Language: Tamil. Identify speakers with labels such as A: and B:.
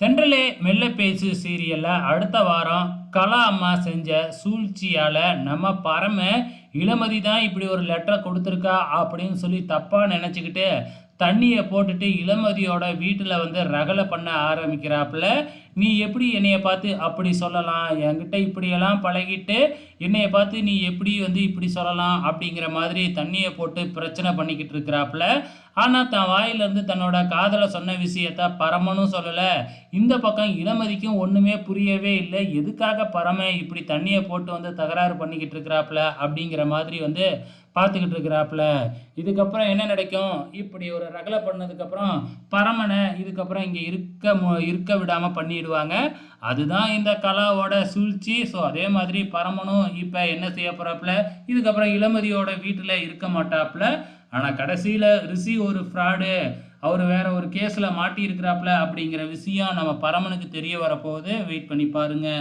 A: தென்றலே மெல்ல பேசு சீரியலில் அடுத்த வாரம் கலா அம்மா செஞ்ச சூழ்ச்சியால் நம்ம பரம இளமதி தான் இப்படி ஒரு லெட்டரை கொடுத்துருக்கா அப்படின்னு சொல்லி தப்பாக நினச்சிக்கிட்டு தண்ணியை போட்டுட்டு இளமதியோட வீட்டில் வந்து ரகலை பண்ண ஆரம்பிக்கிறாப்புல நீ எப்படி என்னையை பார்த்து அப்படி சொல்லலாம்? என்கிட்ட இப்படியெல்லாம் பழகிட்டு என்னையை பார்த்து நீ எப்படி வந்து இப்படி சொல்லலாம்? அப்படிங்கிற மாதிரி தண்ணியை போட்டு பிரச்சனை பண்ணிக்கிட்டு இருக்கிறாப்புல. ஆனால் தன் வாயிலிருந்து தன்னோட காதலை சொன்ன விஷயத்த பரமனும் சொல்லலை. இந்த பக்கம் இளமதிக்கும் ஒன்றுமே புரியவே இல்லை. எதுக்காக பரம இப்படி தண்ணியை போட்டு வந்து தகராறு பண்ணிக்கிட்டு இருக்கிறாப்புல? அப்படிங்கிற மாதிரி வந்து பார்த்துக்கிட்டு இருக்கிறாப்புல. இதுக்கப்புறம் என்ன நடக்கும்? இப்படி ஒரு ரகலை பண்ணதுக்கப்புறம் பரமனை இதுக்கப்புறம் இங்கே இருக்க மு- இருக்க விடாமல் பண்ணிடுவாங்க. அதுதான் இந்த கலாவோட சூழ்ச்சி. ஸோ அதே மாதிரி பரமனும் இப்போ என்ன செய்ய போகிறாப்புல இதுக்கப்புறம் இளமதியோட வீட்டில் இருக்க மாட்டாப்புல. ஆனால் கடைசியில் ரிஷி ஒரு ஃப்ராடு அவர் வேற ஒரு கேஸில் மாட்டியிருக்கிறாப்புல அப்படிங்கிற விஷயம் நம்ம பரமனுக்கு தெரிய வரப்போகுது. வெயிட் பண்ணி பாருங்க.